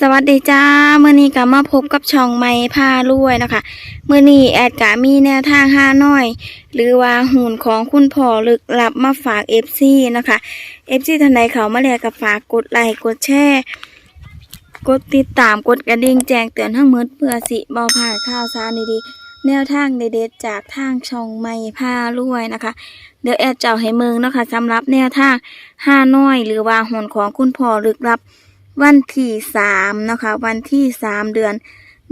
สวัสดีจ้าเมื่อนี้ก็มาพบกับช่องไม้พารวยนะคะเมื่อนี้แอดกะมีแนวทางห้าน้อย หรือว่าหุ่นของคุณพ่อลึกลับมาฝากเอฟซีนะคะเอฟซีท่านใดเขามาแล้วก็ฝากกดไลค์กดแชร์กดติดตามกดกระดิ่งแจ้งเตือนทั้งหมดเพื่อสิบอผ่านข่าวสารดีๆแนวทางเด็ดๆจากทางช่องไม้พารวยนะคะ เดี๋ยวแอดเจ้าให้เมืองนะคะสำหรับแนวทางห้าน้อย หรือว่าหุ่นของคุณพ่อลึกลับ วันที่สามนะคะ วันที่สามเดือน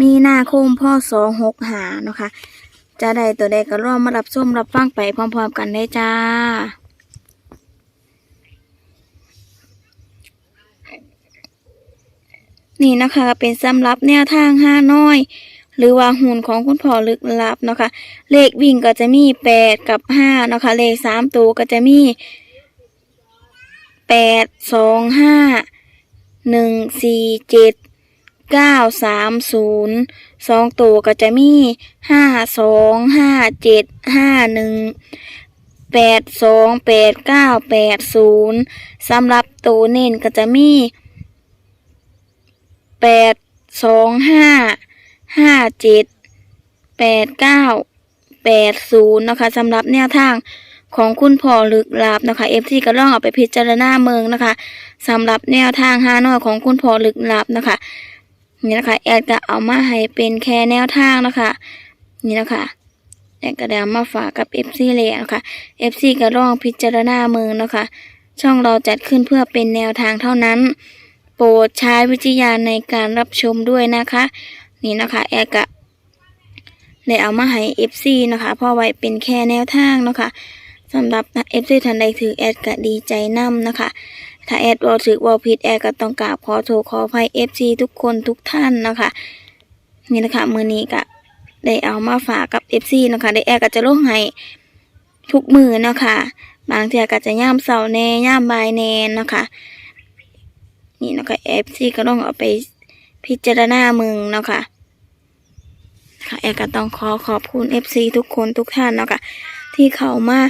มีนาคมพ่อสองหกหานะคะ จะได้ตัวใดก็รอมารับชมรับฟังไปพร้อมๆกันได้จ้า นี่นะคะเป็นสำหรับแนวทางห้าน้อย หรือว่าหุ่นของคุณพ่อลึกลับนะคะ เลขวิ่งก็จะมีแปดกับห้านะคะ เลขสามตัวก็จะมีแปดสองห้า หนึ่งสี่เจ็ดเก้าสามศูนย์สองตัวก็จะมีห้าสองห้าเจ็ดห้าหนึ่งแปดสองแปดเก้าแปดศูนย์สำหรับตัวเน้นก็จะมีแปดสองห้าห้าเจ็ดแปดเก้าแปดศูนย์นะคะสำหรับแนวทาง ของคุณพ่อลึกลับนะคะเอฟซีก็ลองเอาไปพิจารณาเมืองนะคะสำหรับแนวทางฮานอยของคุณพ่อลึกลับนะคะ นี่นะคะแอดก็เอามาให้เป็นแค่แนวทางนะคะ นี่นะคะแอดก็ได้เอามาฝากกับ FC เลยนะคะ FC ก็ลองพิจารณาเมืองนะคะ ช่องเราจัดขึ้นเพื่อเป็นแนวทางเท่านั้น โปรดใช้วิจารณญาในการรับชมด้วยนะคะ นี่นะคะแอดก็ได้เอามาให้ FC นะคะเพราะไว้เป็นแค่แนวทางนะคะ สำหรับ FC ท่านใดถือแอดก็ดีใจนํนะคะ ถ้าแอดวอลถึกวอลผิดแอดก็ต้องกราบขอโทษขออภัยเอฟซีทุกคนทุกท่านนะคะ นี่นะคะมือนี้ก็ได้เอามาฝากกับเอฟซีนะคะ ได้แอดก็จะลงให้ทุกมือนะคะ บางเทีก็จะย่ามเสาแน่ย่ามบายแน่นะคะ นี่นะคะเอฟซีก็ต้องเอาไปพิจารณามึงนะคะค่ะแอดก็ต้องขอขอบคุณเอฟซีทุกคนทุกท่านเนาะคะที่เข้ามา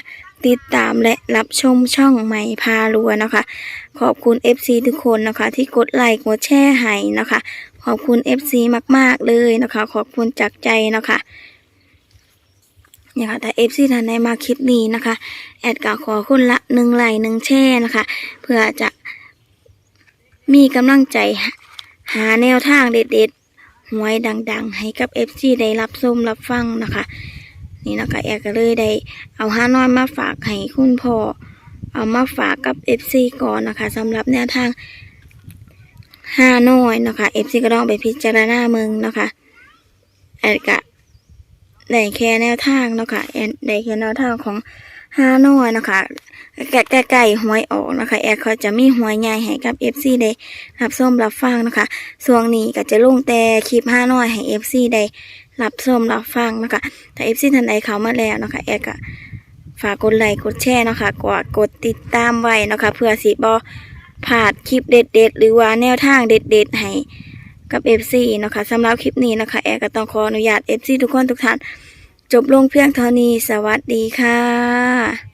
ติดตามและรับชมช่องใหม่พาลัวนะคะ ขอบคุณ FC ทุกคนนะคะ ที่กดไลค์กดแชร์ให้นะคะ ขอบคุณ FC มากๆเลยนะคะ ขอบคุณจากใจนะคะเนี่ยค่ะแต่ FC ท่านใดมาคลิปนี้นะคะ แอดก็ขอคุณละหนึ่งไลค์หนึ่งแชร์นะคะ เพื่อจะมีกำลังใจหาแนวทางเด็ดๆหวยดัง ๆ ให้กับ FC ได้รับชมรับฟังนะคะ นี่นะคะแอดก็เลยได้เอาห้าน้อยมาฝากให้คุณพ่อเอามาฝากกับ FC ก่อนนะคะสำหรับแนวทางห้าน้อยนะคะ FC ก็ต้องไปพิจารณาเมืองนะคะแอดก็ได้แค่แนวทางเนาะคะแอดได้แค่แนวทางของ ห้าน้อยนะคะใกล้ใกล้ๆหวยออกนะคะ แอดเขาจะมีหวยใหญ่ให้กับ FC ได้รับส้มรับฟังนะคะส่วงนี้ก็จะลงแต่คลิปห้าน้อยให้ FC ได้รับส้มรับฟังนะคะถ้า FC ท่านใดเขามาแล้วนะคะ แอดก็ฝากกดไลค์กดแชร์นะคะกดกดติดตามไว้นะคะ เพื่อสิบอพลาดคลิปเด็ด ๆ หรือว่าแนวทางเด็ด ๆ ให้กับ FC เนะคะสำหรับคลิปนี้นะคะ แอร์ก็ต้องขออนุญาต FC ทุกคนทุกท่าน จบลงเพียงเท่านี้ สวัสดีค่ะ